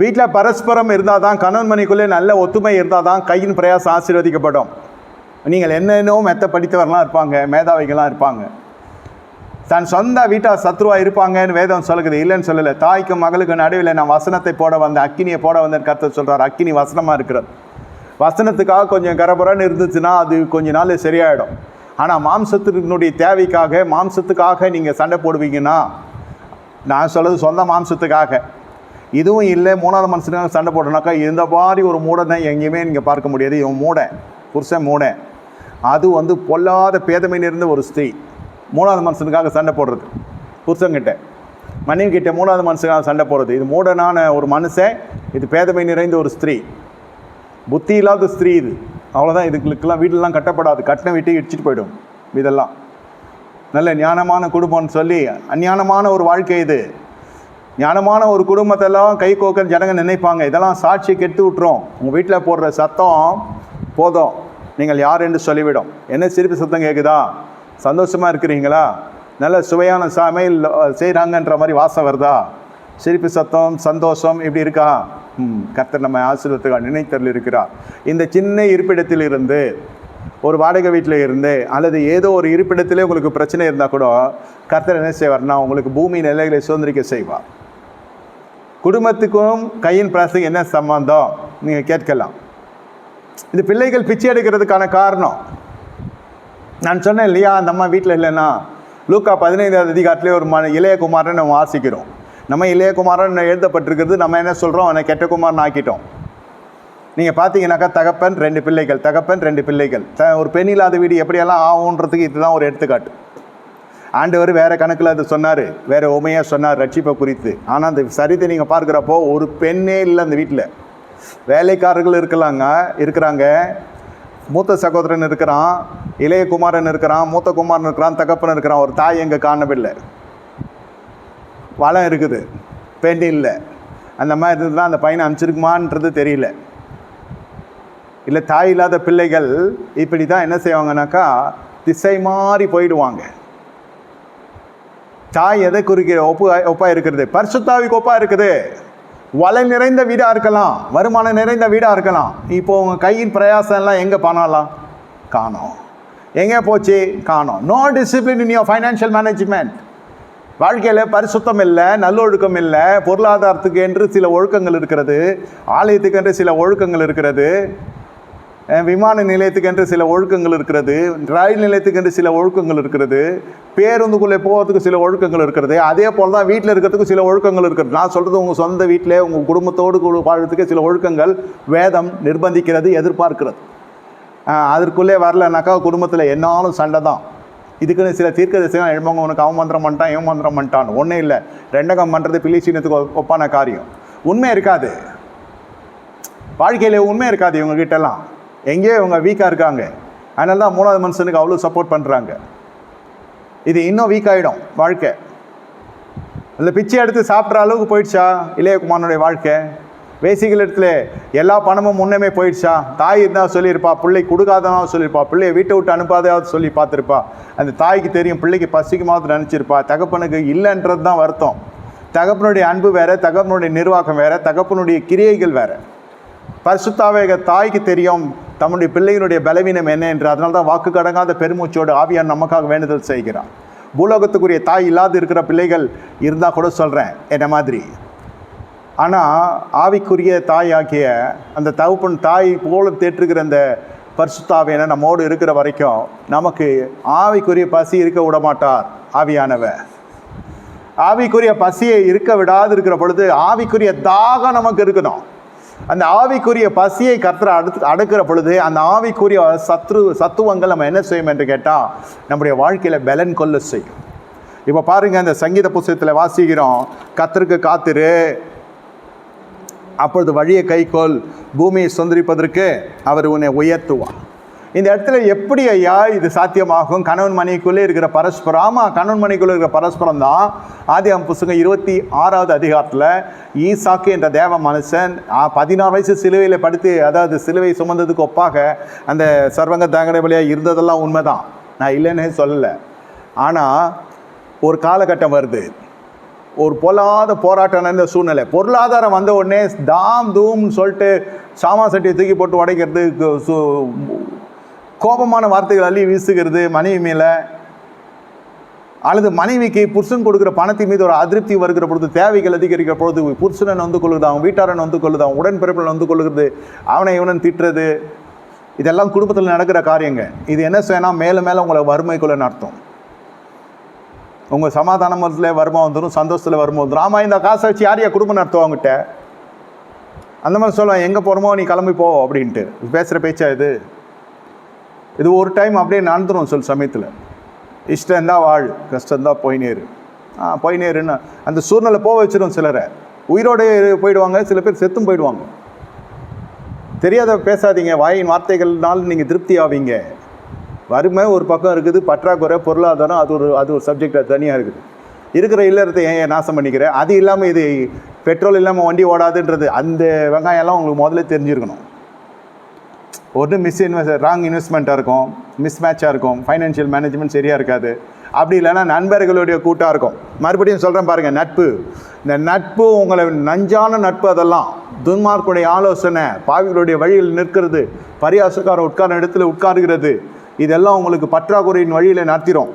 வீட்டில் பரஸ்பரம் இருந்தால் தான் கணவன் மணிக்குள்ளே நல்ல ஒத்துமை இருந்தால் தான் கையின் பிரயாசம் ஆசீர்வதிக்கப்படும். நீங்கள் என்னென்னோ மெத்த படித்தவர்கள்லாம் இருப்பாங்க மேதாவிகள்லாம் இருப்பாங்க. தன் சொந்த வீட்டார் சத்ருவா இருப்பாங்கன்னு வேதம் சொல்லுகிறது இல்லைன்னு சொல்லலை. தாய்க்கும் மகளுக்கு நடுவில் நான் வசனத்தை போட வந்த அக்கினியை போட வந்தேன்னு கருத்தை சொல்கிறார் அக்கினி வசனமாக இருக்கிறது. வசனத்துக்காக கொஞ்சம் கரபரன்னு இருந்துச்சுன்னா அது கொஞ்ச நாள் சரியாயிடும். ஆனால் மாம்சத்தினுடைய தேவைக்காக மாம்சத்துக்காக நீங்கள் சண்டை போடுவீங்கன்னா நான் சொல்கிறது சொந்த மாம்சத்துக்காக. இதுவும் இல்லை மூணாவது மனுஷனுக்காக சண்டை போட்டோம்னாக்கா இந்த மாதிரி ஒரு மூடனை எங்கேயுமே நீங்கள் பார்க்க முடியாது. இவன் மூடன் புருஷன் மூடன் அது வந்து பொல்லாத பேதமை நிறைந்த ஒரு ஸ்திரீ. மூணாவது மனுஷனுக்காக சண்டை போடுறது புருஷங்கிட்ட மனைவி கிட்ட மூணாவது மனுஷனுக்காக சண்டை போடுறது. இது மூடனான ஒரு மனுஷன் இது பேதமை நிறைந்த ஒரு ஸ்திரீ. புத்தி இல்லாத ஸ்திரீ இது. அவ்வளோதான் இதுகளுக்கெல்லாம் வீட்டிலலாம் கட்டப்படாது. கட்டின வீட்டை இடிச்சிட்டு போயிடும் இதெல்லாம். நல்ல ஞானமான குடும்பம்னு சொல்லி அஞ்ஞானமான ஒரு வாழ்க்கை இது. ஞானமான ஒரு குடும்பத்தெல்லாம் கை கோக்கன்னு ஜனங்க நினைப்பாங்க. இதெல்லாம் சாட்சி கெட்டு விட்டுரும். உங்கள் வீட்டில் போடுற சத்தம் போதும். நீங்கள் யார் என்று சொல்லிவிடும். என்ன சிரிப்பு சத்தம் கேட்குதா? சந்தோஷமாக இருக்கிறீங்களா? நல்ல சுவையான சமையல் செய்கிறாங்கன்ற மாதிரி வாசம் வருதா? சிரிப்பு சத்தம் சந்தோஷம் இப்படி இருக்கா? ம் கர்த்தர் நம்ம ஆசீர்வத்துக்காக நினைத்தரில் இருக்கிறார். இந்த சின்ன இருப்பிடத்தில் இருந்து ஒரு வாடகை வீட்டில் இருந்து அல்லது ஏதோ ஒரு இருப்பிடத்திலே உங்களுக்கு பிரச்சனை இருந்தால் கூட கர்த்தர் என்ன செய்வார்னா உங்களுக்கு பூமி நிலைகளை சுதந்திரிக்க செய்வார். குடும்பத்துக்கும் கையின் பிராசத்துக்கும் என்ன சம்பந்தம்? நீங்கள் கேட்கலாம். இந்த பிள்ளைகள் பிச்சை எடுக்கிறதுக்கான காரணம். நான் சொன்னேன் இல்லையா அந்த அம்மா வீட்டில் இல்லைன்னா லூக்கா பதினைந்தாவது அதிகாரத்திலே ஒரு ம இளையகுமாரன் நம்ம வாசிக்கிறோம் நம்ம இளையகுமாரன் எழுதப்பட்டிருக்கிறது நம்ம என்ன சொல்கிறோம் அவனை கெட்ட குமாரன் ஆக்கிட்டோம். நீங்கள் பார்த்தீங்கன்னாக்கா தகப்பன் ரெண்டு பிள்ளைகள் தகப்பன் ரெண்டு பிள்ளைகள். த ஒரு பெண் இல்லாத வீடு எப்படியெல்லாம் ஆகுன்றதுக்கு இதுதான் ஒரு எடுத்துக்காட்டு. ஆண்டவர் வேறு கணக்கில் அது சொன்னார். வேறு உமையாக சொன்னார் ரட்சிப்பை குறித்து. ஆனால் அந்த சரித்தை நீங்கள் பார்க்குறப்போ ஒரு பெண்ணே இல்லை அந்த வீட்டில் வேலைக்காரர்கள் இருக்கலாங்க இருக்கிறாங்க. மூத்த சகோதரன் இருக்கிறான் இளைய குமாரன் இருக்கிறான் மூத்த குமாரன் இருக்கிறான் தகப்பன் இருக்கிறான். ஒரு தாய் எங்கே காணவில்லை. வளம் இருக்குது பெண் இல்லை. அந்த மாதிரி இருந்தால் அந்த பையனை அனுப்பிச்சிருக்குமான்றது தெரியல. இல்லை தாய் இல்லாத பிள்ளைகள் இப்படி தான் என்ன செய்வாங்கனாக்கா திசை மாறி போயிடுவாங்க. தாய் எதை குறிக்கிற ஒப்பு ஒப்பாக இருக்கிறது? பரிசுத்தாவிக்கு ஒப்பா இருக்குது. வலை நிறைந்த வீடாக இருக்கலாம். வருமானம் நிறைந்த வீடாக இருக்கலாம். இப்போ உங்கள் கையின் பிரயாசம் எல்லாம் எங்கே பண்ணலாம் காணோம். எங்கே போச்சு? காணோம். No discipline in your financial management வாழ்க்கையில் பரிசுத்தம் இல்லை நல்லொழுக்கம் இல்லை பொருளாதாரத்துக்கு என்று சில ஒழுக்கங்கள் இருக்கிறது ஆலயத்துக்கு என்று சில ஒழுக்கங்கள் இருக்கிறது. விமான நிலையத்துக்கு என்று சில ஒழுக்கங்கள் இருக்கிறது ரயில் நிலையத்துக்கு என்று சில ஒழுக்கங்கள் இருக்கிறது பேருந்துக்குள்ளே போகிறதுக்கு சில ஒழுக்கங்கள் இருக்கிறது. அதே போல் தான் வீட்டில் இருக்கிறதுக்கு சில ஒழுக்கங்கள் இருக்கிறது. நான் சொல்கிறது உங்கள் சொந்த வீட்டிலே உங்கள் குடும்பத்தோடு வாழ்கிறதுக்கு சில ஒழுக்கங்கள் வேதம் நிர்பந்திக்கிறது எதிர்பார்க்கிறது. அதற்குள்ளே வரலனாக்கா குடும்பத்தில் என்னாலும் சண்டை தான். இதுக்குன்னு சில தீர்க்க தரிசனம் எழுமங்க உனக்கு அவன் மந்திரம் பண்ணிட்டான் இவன் மந்திரம் பண்ணிட்டான் ஒன்றும் இல்லை. ரெண்டகம் பண்ணுறது பிலிசீனத்துக்கு ஒப்பான காரியம். உண்மை இருக்காது. வாழ்க்கையில் உண்மை இருக்காது இவங்ககிட்டலாம் எங்கேயோ இவங்க வீக்காக இருக்காங்க? அதனால தான் மூணாவது மனுஷனுக்கு அவ்வளோ சப்போர்ட் பண்ணுறாங்க இது இன்னும் வீக் ஆகிடும் வாழ்க்கை. அந்த பிச்சை எடுத்து சாப்பிட்ற அளவுக்கு போயிடுச்சா? இளையகுமாரனுடைய வாழ்க்கை. வேசிகள் இடத்துல எல்லா பணமும் முன்னமே போயிடுச்சா? தாய் இருந்தால் சொல்லியிருப்பா பிள்ளை கொடுக்காதனாவது சொல்லியிருப்பா பிள்ளையை வீட்டை விட்டு அனுப்பாதையாவது சொல்லி பார்த்துருப்பா. அந்த தாய்க்கு தெரியும் பிள்ளைக்கு பசிக்குமாவது நினச்சிருப்பா. தகப்பனுக்கு இல்லைன்றது தான் வருத்தம். தகப்பனுடைய அன்பு வேறு தகப்பனுடைய நிர்வாகம் வேறு தகப்பனுடைய கிரியைகள் வேறு. பரிசுத்தாவேக தாய்க்கு தெரியும் தம்முடைய பிள்ளையினுடைய பலவீனம் என்ன என்று அதனால தான் வாக்கு கடங்காத பெருமூச்சோடு ஆவியான் நமக்காக வேண்டுதல் செய்கிறார் பூலோகத்துக்குரிய தாய் இல்லாத இருக்கிற பிள்ளைகள் இருந்தால் கூட சொல்கிறேன் என்ன மாதிரி? ஆனால் ஆவிக்குரிய தாய் ஆகிய அந்த தகுப்பன் தாய் போல தேற்றுகிற அந்த பரிசுத்தாவியனை நம்மோடு இருக்கிற வரைக்கும் நமக்கு ஆவிக்குரிய பசி இருக்க விட மாட்டார் ஆவியானவர். ஆவிக்குரிய பசியை இருக்க விடாது இருக்கிற பொழுது ஆவிக்குரிய தாகம் நமக்கு இருக்கணும். அந்த ஆவிக்குரிய பசியை கர்த்தர் அடுத்து அடுக்கிற பொழுது அந்த ஆவிக்குரிய சத்ரு சத்துவங்கள் நம்ம என்ன செய்யும் என்று கேட்டால் நம்முடைய வாழ்க்கையில் பலன் கொள்ள செய்யும். இப்போ பாருங்கள் அந்த சங்கீத புஸ்தகத்தில் வாசிக்கிறோம் கர்த்தருக்கு காத்திரு. அப்பொழுது வழியை கைக்கோல் பூமியை சுந்தரிப்பதற்கு அவர் உன்னை உயர்த்துவார். இந்த இடத்துல எப்படி ஐயா இது சாத்தியமாகும்? கணவன் மனைவிக்குள்ளே இருக்கிற பரஸ்பரம் ஆமாம் கணவன் மனைக்குள்ளே இருக்கிற பரஸ்பரம் தான். ஆதி புஸ்தகம் இருபத்தி ஆறாவது அதிகாரத்தில் ஈசாக்கு என்ற தேவ மனுஷன் பதினாறு வயசு சிலுவையில் படுத்து அதாவது சிலுவை சுமந்ததுக்கு ஒப்பாக அந்த சர்வங்க தாங்கட வழியாக இருந்ததெல்லாம் உண்மைதான். நான் இல்லைன்னே சொல்லலை. ஆனால் ஒரு காலகட்டம் வருது. ஒரு பொல்லாத போராட்டம் இருந்த சூழ்நிலை. பொருளாதாரம் வந்த உடனே தாம் தூம்னு சொல்லிட்டு சாமா சட்டியை தூக்கி போட்டு உடைக்கிறதுக்கு சு- கோபமான வார்த்தைகள் அள்ளி வீசுகிறது மனைவி மேலே அல்லது மனைவிக்கு புருஷன் கொடுக்குற பணத்தின் மீது ஒரு அதிருப்தி வருகிற பொழுது தேவைகள் அதிகரிக்கிற பொழுது புருஷனை வந்து கொள்ளுது அவன் வீட்டாரன் வந்து கொள்ளுது அவன் உடன்பிறப்பில் வந்து கொள்ளுகிறது அவனை இவனன் திட்டுறது. இதெல்லாம் குடும்பத்தில் நடக்கிற காரியங்க. இது என்ன செய்யணும் மேலும் மேலே உங்களை வறுமைக்குள்ளே நடத்தும் உங்கள் சமாதானத்தில் வருமா வந்துடும் சந்தோஷத்தில் வருமா வந்துடும் ஆமாம் இந்த காசை வச்சு யார் யார் குடும்பம் நடத்துவாங்கிட்ட அந்த மாதிரி சொல்லுவேன் எங்கே போகிறோமோ நீ கிளம்பி போ அப்படின்ட்டு. பேசுகிற பேச்சா இது? இது ஒரு டைம் அப்படியே நடந்துடும் சொல் சமயத்தில். இஷ்டந்தான் வாழ் கஷ்டம் இருந்தால் போயினேரு ஆ போயினேருன்னு அந்த சூழ்நிலை போக வச்சிடும் சிலரை. உயிரோடே போயிடுவாங்க சில பேர் செத்தும் போயிடுவாங்க. தெரியாத பேசாதீங்க வாயின் வார்த்தைகள்னால நீங்கள் திருப்தி ஆவீங்க. வறுமை ஒரு பக்கம் இருக்குது பற்றாக்குறை பொருளாதாரம் அது ஒரு அது ஒரு சப்ஜெக்டாக தனியாக இருக்குது. இருக்கிற இல்லறத்தை ஏன் ஏன் நாசம் பண்ணிக்கிறேன் அது இல்லாமல் இது பெட்ரோல் இல்லாமல் வண்டி ஓடாதுன்றது அந்த வெங்காயம்லாம் உங்களுக்கு முதல்ல தெரிஞ்சிருக்கணும். ஒன்று மிஸ் இன்வெஸ்ட் ராங் இன்வெஸ்ட்மெண்ட்டாக இருக்கும் மிஸ் மேட்சாக இருக்கும் ஃபைனான்ஷியல் மேனேஜ்மெண்ட் சரியாக இருக்காது. அப்படி இல்லைன்னா நண்பர்களுடைய கூட்டாக இருக்கும். மறுபடியும் சொல்கிறேன் பாருங்கள் நட்பு. இந்த நட்பு உங்களை நஞ்சான நட்பு அதெல்லாம். துன்மார்க்குடைய ஆலோசனை பாவிகளுடைய வழியில் நிற்கிறது பரியாசக்காரன் உட்கார இடத்துல உட்காருகிறது. இதெல்லாம் உங்களுக்கு பற்றாக்குறையின் வழியில் நடத்திடும்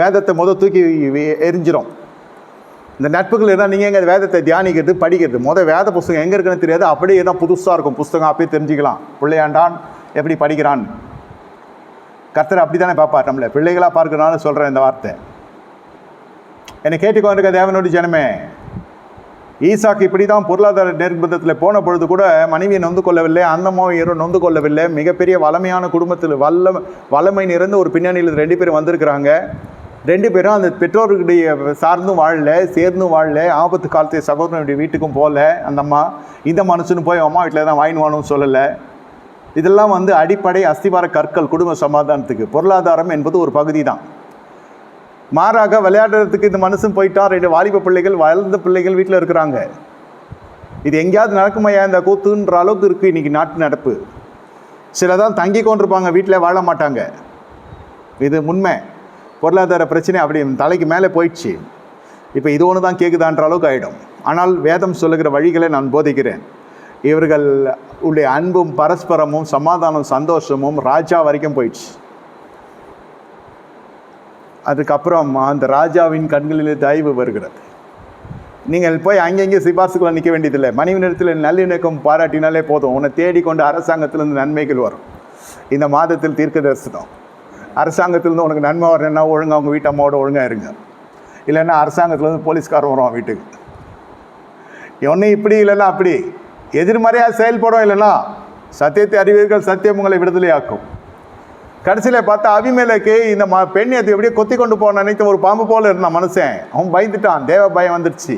வேதத்தை முத தூக்கி எரிஞ்சிடும் இந்த நட்புகள் இருந்தால் நீங்கள் எங்கே வேதத்தை தியானிக்கிறது படிக்கிறது? முத வேத புஸ்தகம் எங்கே இருக்குன்னு தெரியாது. அப்படியே தான் புதுசாக இருக்கும் புஸ்தகம் அப்படியே தெரிஞ்சுக்கலாம். பிள்ளையாண்டான் எப்படி படிக்கிறான்? கர்த்தர் அப்படி தானே பார்ப்பார் நம்மளை. பிள்ளைகளாக பார்க்கறனால சொல்கிறேன் இந்த வார்த்தை. என்னை கேட்டுக்கொண்டிருக்க தேவனுடைய ஜனமே ஈசாக்கு இப்படி தான் பொருளாதார நிர்பந்தத்தில் போன பொழுது கூட மனைவியை நொந்து கொள்ளவில்லை அந்தமோ இரோ நொந்து கொள்ளவில்லை. மிகப்பெரிய வளமையான குடும்பத்தில் வல்ல வளமை நிறைந்த ஒரு பின்னணியில் ரெண்டு பேரும் வந்திருக்கிறாங்க. ரெண்டு பேரும் அந்த பெற்றோர்களுடைய சார்ந்தும் வாழல சேர்ந்தும் வாழல. ஆபத்து காலத்தை சகோதரனுடைய வீட்டுக்கும் போகல அந்த அம்மா இந்த மனுஷனு போய் அம்மா வீட்டில் தான் வாங்கினுவானும் சொல்லலை. இதெல்லாம் வந்து அடிப்படை அஸ்திவார கற்கள் குடும்ப சமாதானத்துக்கு. பொருளாதாரம் என்பது ஒரு பகுதி தான் மாறாக விளையாடுறதுக்கு இந்த மனுஷன் போயிட்டான் ரெண்டு வாலிப பிள்ளைகள் வளர்ந்த பிள்ளைகள் வீட்டில் இருக்கிறாங்க. இது எங்கேயாவது நடக்குமையா இந்த கூத்துன்ற அளவுக்கு இருக்குது இன்னைக்கு நாட்டு நடப்பு. சில தான் தங்கி கொண்டிருப்பாங்க வீட்டில் வாழ மாட்டாங்க. இது உண்மை. பொருளாதார பிரச்சனை அப்படி தலைக்கு மேலே போயிடுச்சு. இப்போ இது ஒன்று தான் கேட்குதான்ற அளவுக்கு ஆகிடும் ஆனால் வேதம் சொல்லுகிற வழிகளை நான் போதிக்கிறேன். இவர்கள் உடைய அன்பும் பரஸ்பரமும் சமாதானம் சந்தோஷமும் ராஜா வரைக்கும் போயிடுச்சு. அதுக்கப்புறம் அந்த ராஜாவின் கண்களில் தயவு வருகிறது. நீங்கள் போய் அங்கங்கே சிபார்சுக்குள்ள நிற்க வேண்டியதில்லை. மனைவி நேரத்தில் நல்லிணக்கம் பாராட்டினாலே போதும். உன்னை தேடிக்கொண்டு அரசாங்கத்திலிருந்து நன்மைகள் வரும். இந்த மாதத்தில் தீர்க்க தரிசனம் அரசாங்கத்திலேருந்து உனக்கு நன்மை வரணும்னா ஒழுங்காக உங்கள் வீட்டு அம்மாவோட ஒழுங்காக இருங்க. இல்லைன்னா அரசாங்கத்துலேருந்து போலீஸ்காரன் வரும் வீட்டுக்கு. ஒன்று இப்படி இல்லைன்னா அப்படி. எதிர்மறையாக செயல்படும் இல்லைன்னா சத்தியத்தை அறிவீர்கள் சத்தியம் உங்களை விடுதலையாக்கும். கடைசியில் பார்த்தா அபிமேலுக்கு இந்த ம பெண் அது எப்படியோ கொத்தி கொண்டு போன நினைத்த ஒரு பாம்பு போல இருந்தான் மனுஷன். அவன் பயந்துட்டான். தேவ பயம் வந்துடுச்சு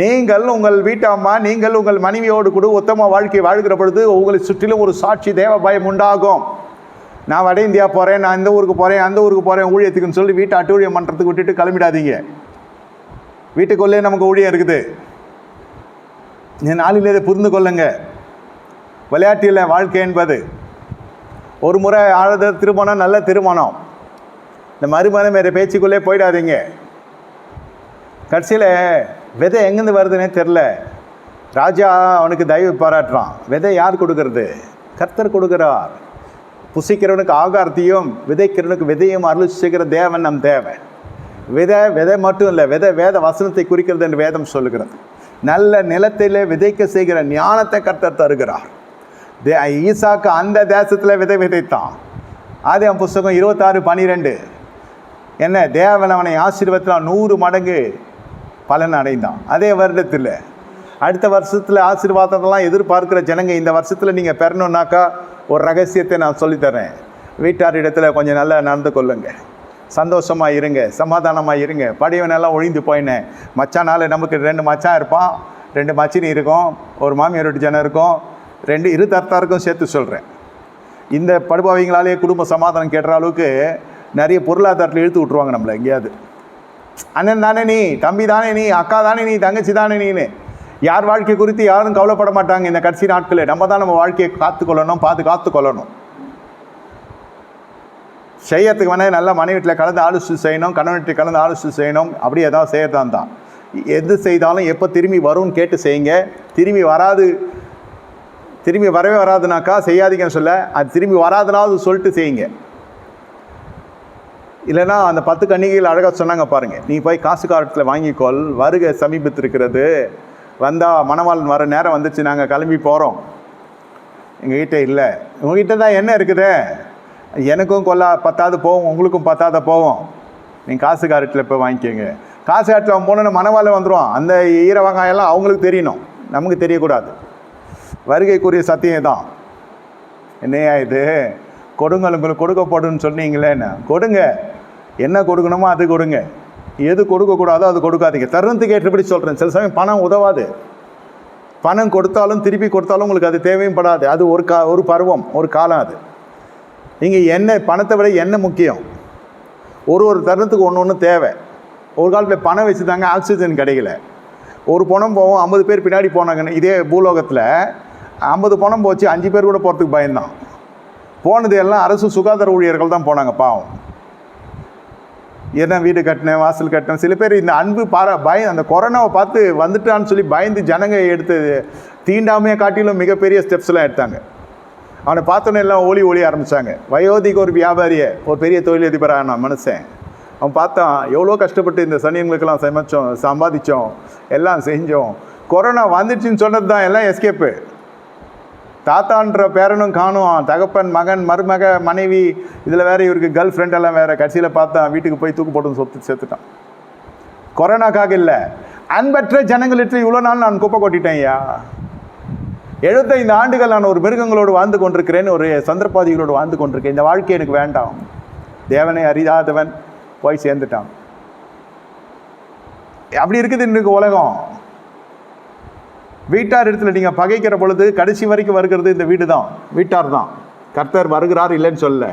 நீங்கள் உங்கள் வீட்டம்மா நீங்கள் உங்கள் மனைவியோடு கூட உத்தம வாழ்க்கை வாழ்கிற பொழுது உங்களை சுற்றிலும் ஒரு சாட்சி தேவ பயம் உண்டாகும். நான் வட இந்தியா போகிறேன் நான் இந்த ஊருக்கு போகிறேன் அந்த ஊருக்கு போகிறேன் ஊழியத்துக்குன்னு சொல்லி வீட்டை அட்டூழியம் பண்ணுறதுக்கு விட்டுட்டு கிளம்பிடாதீங்க. வீட்டுக்குள்ளே நமக்கு ஊழியம் இருக்குது. என் நாளில் இதை புரிந்து கொள்ளுங்க. விளையாட்டில் வாழ்க்கை என்பது ஒரு முறை ஆழுத திருமணம் நல்ல திருமணம். இந்த மறுமணம் வேறு பேச்சுக்குள்ளே போயிடாதீங்க. கடைசியில் விதை எங்கேருந்து வருதுன்னே தெரில. ராஜா அவனுக்கு தயவு பாராட்டுறான். விதை யார் கொடுக்கறது? கர்த்தர் கொடுக்கிறார். புசிக்கிறவனுக்கு ஆகாரத்தையும் விதைக்கிறவனுக்கு விதையும் அருள் செய்கிற தேவன் நம் தேவன். விதை விதை மட்டும் இல்லை விதை வேத வசனத்தை குறிக்கிறது என்று வேதம் சொல்லுகிறது. நல்ல நிலத்திலே விதைக்க செய்கிற ஞானத்தை கர்த்தர் தருகிறார். தே ஈசாக்கு அந்த தேசத்தில் விதை விதைத்தான். ஆதியாம் புஸ்தகம் இருபத்தாறு பனிரெண்டு. என்ன தேவன் அவனை ஆசீர்வத்தில் நூறு மடங்கு பலன் அடைந்தான். அதே வருடத்தில் அடுத்த வருஷத்தில் ஆசீர்வாதத்தெல்லாம் எதிர்பார்க்கிற ஜனங்க இந்த வருஷத்தில் நீங்கள் பெறணுன்னாக்கா ஒரு ரகசியத்தை நான் சொல்லித்தரேன். வீட்டார் இடத்துல கொஞ்சம் நல்லா நடந்து கொள்ளுங்கள் சந்தோஷமாக இருங்க சமாதானமாக இருங்க. படையவனெல்லாம் ஒழிந்து போயினேன் மச்சானால் நமக்கு ரெண்டு மச்சான் இருப்பான். ரெண்டு மச்சினி இருக்கும் ஒரு மாமியார் வீட்டு ஜனம் இருக்கும். ரெண்டு இரு தரத்தாருக்கும் சேர்த்து சொல்கிறேன் இந்த படுபாவிங்களாலே குடும்ப சமாதானம் கேட்டுற அளவுக்கு நிறைய பொருளாதாரத்தில் இழுத்து விட்ருவாங்க நம்மளை எங்கேயாவது. அண்ணன் தானே நீ தம்பி தானே நீ அக்கா தானே நீ தங்கச்சி தானே நீன்னு யார் வாழ்க்கை குறித்து யாரும் கவலைப்பட மாட்டாங்க இந்த கடைசி நாட்களில் நம்ம தான் நம்ம வாழ்க்கையை காத்துக்கொள்ளணும் பாதுகாத்து கொள்ளணும் செய்யறதுக்கு வேணால் நல்லா மனைவி வீட்டில் கலந்து ஆலோசனை செய்யணும் கணவன் வீட்டில் கலந்து ஆலோசனை செய்யணும் அப்படி ஏதாவது செய்யறதா தான். எது செய்தாலும் எப்போ திரும்பி வரும்னு கேட்டு செய்யுங்க. திரும்பி வராது திரும்பி வரவே வராதுனாக்கா செய்யாதீங்கன்னு சொல்ல அது திரும்பி வராதுனாவது சொல்லிட்டு செய்யுங்க. இல்லைன்னா அந்த பத்து கன்னிகைகள் அழகாக சொன்னாங்க பாருங்கள் நீ போய் காசு காரத்தில் வாங்கிக்கொள் வருகை சமீபத்திருக்கிறது. வந்தால் மணவாளன் வர நேரம் வந்துச்சு நாங்கள் கிளம்பி போகிறோம் எங்கள் கிட்டே இல்லை. உங்ககிட்ட தான் என்ன இருக்குது? எனக்கும் கொல்லா பத்தாவது போவோம் உங்களுக்கும் பத்தாத போவோம். நீங்கள் காசு காரட்டில் போய் வாங்கிக்கோங்க. காசு காட்டில் அவன் போனோன்னு மணவாளன் வந்துடுவான் அந்த ஈர வெங்காயம்லாம் அவங்களுக்கு தெரியணும். நமக்கு தெரியக்கூடாது. வருகைக்குரிய சத்தியம் தான் என்னையா இது? கொடுங்க உங்களுக்கு கொடுக்கப்படுன்னு சொன்னீங்களே என்ன? கொடுங்க. என்ன கொடுக்கணுமோ அது கொடுங்க. எது கொடுக்கக்கூடாதோ அது கொடுக்காதீங்க. தருணத்துக்கு ஏற்றபடி சொல்கிறேன் சில சமயம் பணம் உதவாது. பணம் கொடுத்தாலும் திருப்பி கொடுத்தாலும் உங்களுக்கு அது தேவையும் படாது. அது ஒரு கா ஒரு பருவம் ஒரு காலம் அது. நீங்கள் என்ன பணத்தை விட என்ன முக்கியம். ஒரு ஒரு தருணத்துக்கு ஒன்று ஒன்று தேவை. ஒரு காலத்தில் பணம் வச்சு தாங்க ஆக்சிஜன் கிடைக்கல. ஒரு பணம் போவோம் ஐம்பது பேர் பின்னாடி போனாங்கன்னு இதே பூலோகத்தில் ஐம்பது பணம் போச்சு அஞ்சு பேர் கூட போகிறதுக்கு பயந்தான் போனது எல்லாம் அரசு சுகாதார ஊழியர்கள் தான் போனாங்க பாவம். என்ன வீடு கட்டினேன் வாசல் கட்டினேன் சில பேர் இந்த அன்பு பாரா பய அந்த கொரோனாவை பார்த்து வந்துட்டான்னு சொல்லி பயந்து ஜனங்க எடுத்து தீண்டாமையை காட்டிலும் மிகப்பெரிய ஸ்டெப்ஸ்லாம் எடுத்தாங்க. அவனை பார்த்தோன்னே எல்லாம் ஒளி ஓலி ஆரம்பித்தாங்க வயோதிக ஒரு வியாபாரியை ஒரு பெரிய தொழிலதிபராக நான் மனுஷன். அவன் பார்த்தான் எவ்வளோ கஷ்டப்பட்டு இந்த சனியங்களுக்கெல்லாம் சமைச்சோம் சம்பாதிச்சோம் எல்லாம் செஞ்சோம். கொரோனா வந்துச்சுன்னு சொன்னது தான் எல்லாம் எஸ்கேப்பு. தாத்தான்ற பேரனும் காணும் தகப்பன் மகன் மருமக மனைவி இதில் வேறு இவருக்கு கேர்ள் ஃப்ரெண்ட் எல்லாம் வேற. கடைசியில் பார்த்தா வீட்டுக்கு போய் தூக்கு போட்டு சொத்து சேர்த்துட்டான் கொரோனாக்காக இல்லை அன்பற்ற ஜனங்களிட்டு இவ்வளோ நாள் நான் குப்பை கொட்டிட்டேன் ஐயா. எழுபத்தைந்து ஆண்டுகள் நான் ஒரு மிருகங்களோடு வாழ்ந்து கொண்டிருக்கிறேன் ஒரு சந்திரபாதிகளோடு வாழ்ந்து கொண்டிருக்கேன் இந்த வாழ்க்கை எனக்கு வேண்டாம். தேவனை அறியாதவன் போய் சேர்ந்துட்டான். அப்படி இருக்குது இன்றைக்கு உலகம். வீட்டார் இடத்துல நீங்கள் பகைக்கிற பொழுது கடைசி வரைக்கும் வருகிறது இந்த வீடு தான் வீட்டார் தான். கர்த்தர் வருகிறார் இல்லைன்னு சொல்ல.